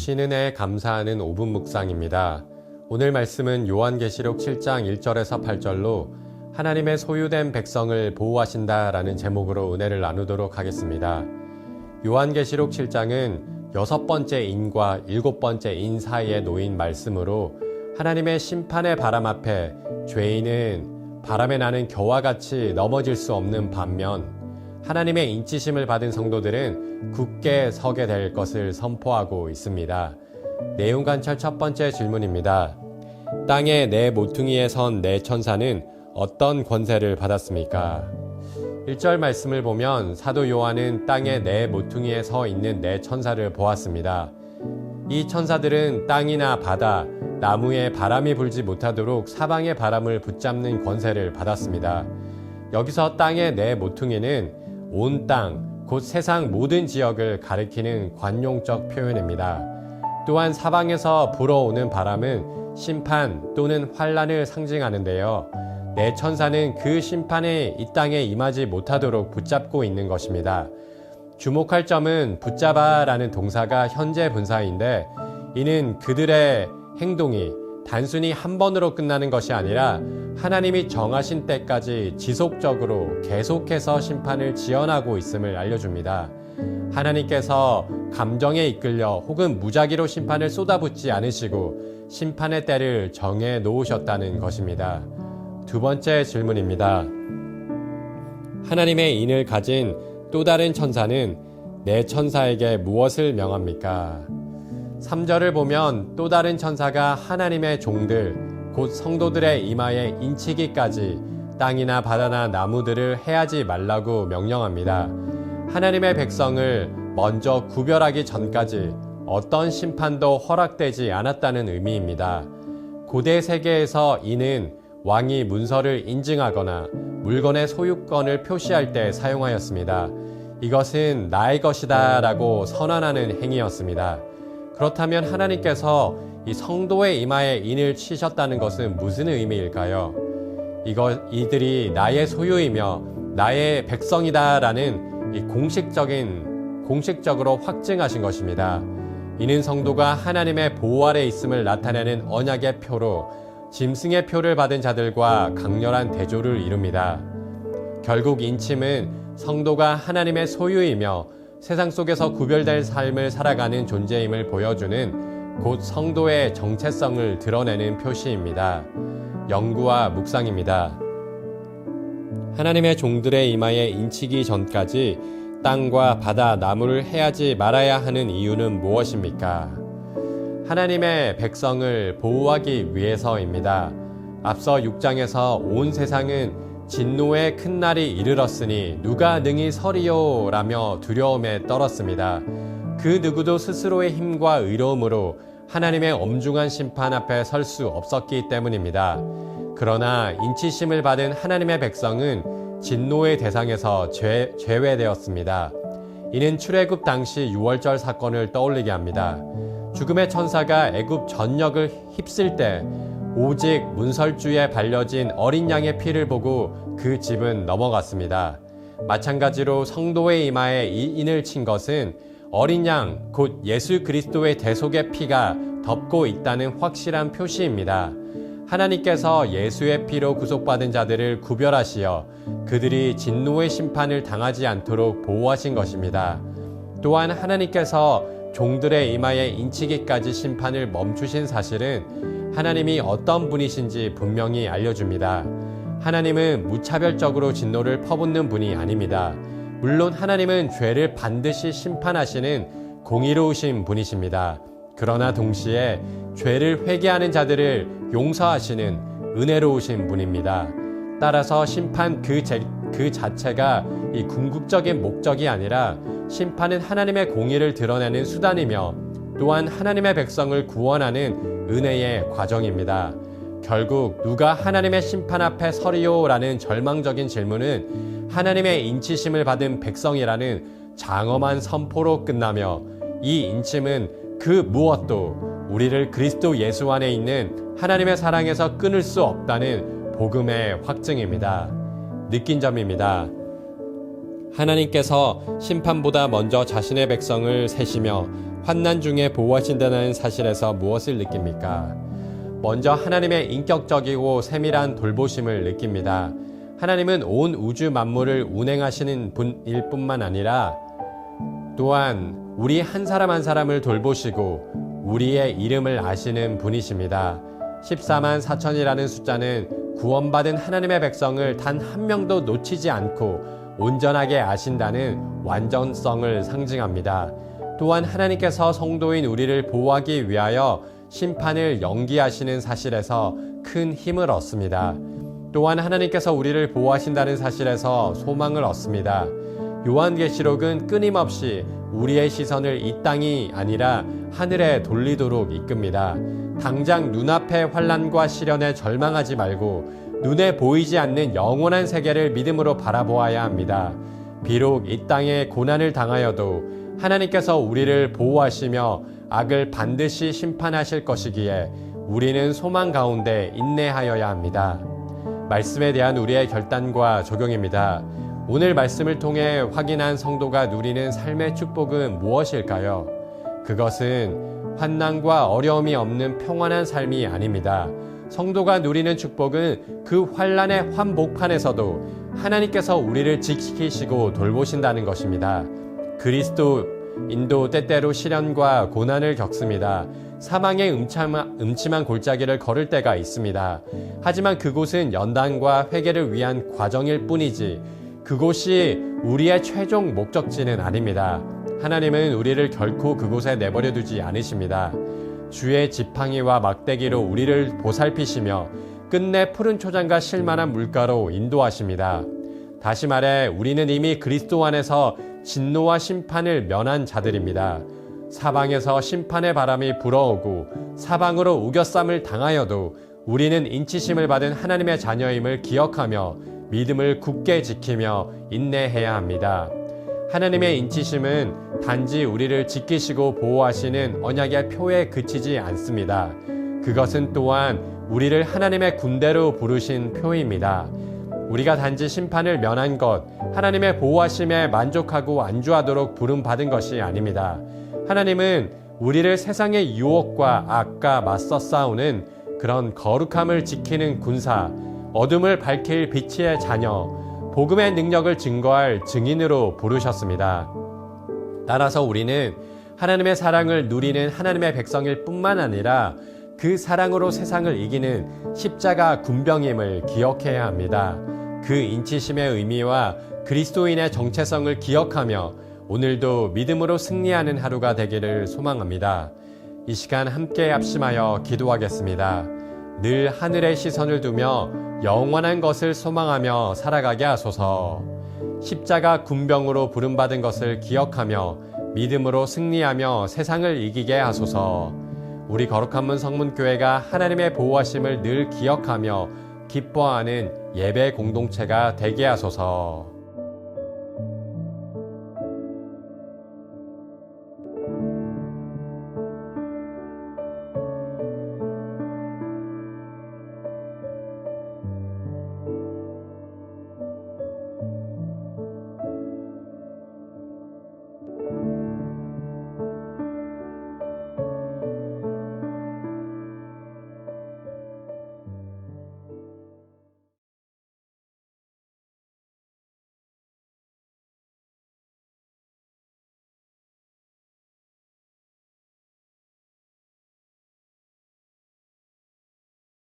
주신 은혜에 감사하는 5분 묵상입니다. 오늘 말씀은 요한계시록 7장 1절에서 8절로 하나님의 소유된 백성을 보호하신다라는 제목으로 은혜를 나누도록 하겠습니다. 요한계시록 7장은 여섯 번째 인과 일곱 번째 인 사이에 놓인 말씀으로 하나님의 심판의 바람 앞에 죄인은 바람에 나는 겨와 같이 넘어질 수 없는 반면 하나님의 인치심을 받은 성도들은 굳게 서게 될 것을 선포하고 있습니다. 내용 관찰 첫 번째 질문입니다. 땅에 내 모퉁이에 선 내 천사는 어떤 권세를 받았습니까? 1절 말씀을 보면 사도 요한은 땅에 내 모퉁이에 서 있는 내 천사를 보았습니다. 이 천사들은 땅이나 바다, 나무에 바람이 불지 못하도록 사방의 바람을 붙잡는 권세를 받았습니다. 여기서 땅의 내 모퉁이는 온 땅, 곧 세상 모든 지역을 가리키는 관용적 표현입니다. 또한 사방에서 불어오는 바람은 심판 또는 환란을 상징하는데요. 내 천사는 그 심판에 이 땅에 임하지 못하도록 붙잡고 있는 것입니다. 주목할 점은 붙잡아라는 동사가 현재 분사인데 이는 그들의 행동이 단순히 한 번으로 끝나는 것이 아니라 하나님이 정하신 때까지 지속적으로 계속해서 심판을 지연하고 있음을 알려줍니다. 하나님께서 감정에 이끌려 혹은 무작위로 심판을 쏟아붓지 않으시고 심판의 때를 정해 놓으셨다는 것입니다. 두 번째 질문입니다. 하나님의 인을 가진 또 다른 천사는 내 천사에게 무엇을 명합니까? 3절을 보면 또 다른 천사가 하나님의 종들, 곧 성도들의 이마에 인치기까지 땅이나 바다나 나무들을 해하지 말라고 명령합니다. 하나님의 백성을 먼저 구별하기 전까지 어떤 심판도 허락되지 않았다는 의미입니다. 고대 세계에서 이는 왕이 문서를 인증하거나 물건의 소유권을 표시할 때 사용하였습니다. 이것은 나의 것이다 라고 선언하는 행위였습니다. 그렇다면 하나님께서 이 성도의 이마에 인을 치셨다는 것은 무슨 의미일까요? 이거, 이들이 나의 소유이며 나의 백성이다라는 이 공식적인, 공식적으로 확증하신 것입니다. 이는 성도가 하나님의 보호 아래 있음을 나타내는 언약의 표로 짐승의 표를 받은 자들과 강렬한 대조를 이룹니다. 결국 인침은 성도가 하나님의 소유이며 세상 속에서 구별될 삶을 살아가는 존재임을 보여주는 곧 성도의 정체성을 드러내는 표시입니다. 연구와 묵상입니다. 하나님의 종들의 이마에 인치기 전까지 땅과 바다, 나무를 해야지 말아야 하는 이유는 무엇입니까? 하나님의 백성을 보호하기 위해서입니다. 앞서 6장에서 온 세상은 진노의 큰 날이 이르렀으니 누가 능히 서리요 라며 두려움에 떨었습니다. 그 누구도 스스로의 힘과 의로움으로 하나님의 엄중한 심판 앞에 설 수 없었기 때문입니다. 그러나 인치심을 받은 하나님의 백성은 진노의 대상에서 죄, 제외되었습니다. 이는 출애굽 당시 6월절 사건을 떠올리게 합니다. 죽음의 천사가 애굽 전역을 휩쓸 때 오직 문설주에 발려진 어린 양의 피를 보고 그 집은 넘어갔습니다. 마찬가지로 성도의 이마에 이 인을 친 것은 어린 양, 곧 예수 그리스도의 대속의 피가 덮고 있다는 확실한 표시입니다. 하나님께서 예수의 피로 구속받은 자들을 구별하시어 그들이 진노의 심판을 당하지 않도록 보호하신 것입니다. 또한 하나님께서 종들의 이마에 인치기까지 심판을 멈추신 사실은 하나님이 어떤 분이신지 분명히 알려줍니다. 하나님은 무차별적으로 진노를 퍼붓는 분이 아닙니다. 물론 하나님은 죄를 반드시 심판하시는 공의로우신 분이십니다. 그러나 동시에 죄를 회개하는 자들을 용서하시는 은혜로우신 분입니다. 따라서 심판 그, 제, 그 자체가 이 궁극적인 목적이 아니라 심판은 하나님의 공의를 드러내는 수단이며 또한 하나님의 백성을 구원하는 은혜의 과정입니다. 결국 누가 하나님의 심판 앞에 서리요라는 절망적인 질문은 하나님의 인치심을 받은 백성이라는 장엄한 선포로 끝나며 이 인침은 그 무엇도 우리를 그리스도 예수 안에 있는 하나님의 사랑에서 끊을 수 없다는 복음의 확증입니다. 느낀 점입니다. 하나님께서 심판보다 먼저 자신의 백성을 세시며 환난 중에 보호하신다는 사실에서 무엇을 느낍니까? 먼저 하나님의 인격적이고 세밀한 돌보심을 느낍니다. 하나님은 온 우주 만물을 운행하시는 분일 뿐만 아니라 또한 우리 한 사람 한 사람을 돌보시고 우리의 이름을 아시는 분이십니다. 14만 4천이라는 숫자는 구원받은 하나님의 백성을 단 한 명도 놓치지 않고 온전하게 아신다는 완전성을 상징합니다. 또한 하나님께서 성도인 우리를 보호하기 위하여 심판을 연기하시는 사실에서 큰 힘을 얻습니다. 또한 하나님께서 우리를 보호하신다는 사실에서 소망을 얻습니다. 요한계시록은 끊임없이 우리의 시선을 이 땅이 아니라 하늘에 돌리도록 이끕니다. 당장 눈앞의 환란과 시련에 절망하지 말고 눈에 보이지 않는 영원한 세계를 믿음으로 바라보아야 합니다. 비록 이 땅에 고난을 당하여도 하나님께서 우리를 보호하시며 악을 반드시 심판하실 것이기에 우리는 소망 가운데 인내하여야 합니다. 말씀에 대한 우리의 결단과 적용입니다. 오늘 말씀을 통해 확인한 성도가 누리는 삶의 축복은 무엇일까요? 그것은 환난과 어려움이 없는 평안한 삶이 아닙니다. 성도가 누리는 축복은 그 환란의 환복판에서도 하나님께서 우리를 지키시고 돌보신다는 것입니다. 그리스도인도 때때로 시련과 고난을 겪습니다. 사망의 음침한, 음침한 골짜기를 걸을 때가 있습니다. 하지만 그곳은 연단과 회개를 위한 과정일 뿐이지 그곳이 우리의 최종 목적지는 아닙니다. 하나님은 우리를 결코 그곳에 내버려 두지 않으십니다. 주의 지팡이와 막대기로 우리를 보살피시며 끝내 푸른 초장과 실만한 물가로 인도하십니다. 다시 말해 우리는 이미 그리스도 안에서 진노와 심판을 면한 자들입니다. 사방에서 심판의 바람이 불어오고 사방으로 우겨쌈을 당하여도 우리는 인치심을 받은 하나님의 자녀임을 기억하며 믿음을 굳게 지키며 인내해야 합니다. 하나님의 인치심은 단지 우리를 지키시고 보호하시는 언약의 표에 그치지 않습니다. 그것은 또한 우리를 하나님의 군대로 부르신 표입니다. 우리가 단지 심판을 면한 것, 하나님의 보호하심에 만족하고 안주하도록 부름받은 것이 아닙니다. 하나님은 우리를 세상의 유혹과 악과 맞서 싸우는 그런 거룩함을 지키는 군사, 어둠을 밝힐 빛의 자녀, 복음의 능력을 증거할 증인으로 부르셨습니다. 따라서 우리는 하나님의 사랑을 누리는 하나님의 백성일 뿐만 아니라 그 사랑으로 세상을 이기는 십자가 군병임을 기억해야 합니다. 그 인치심의 의미와 그리스도인의 정체성을 기억하며 오늘도 믿음으로 승리하는 하루가 되기를 소망합니다. 이 시간 함께 합심하여 기도하겠습니다. 늘 하늘의 시선을 두며 영원한 것을 소망하며 살아가게 하소서. 십자가 군병으로 부름받은 것을 기억하며 믿음으로 승리하며 세상을 이기게 하소서. 우리 거룩한 문 성문교회가 하나님의 보호하심을 늘 기억하며 기뻐하는 예배 공동체가 되게 하소서.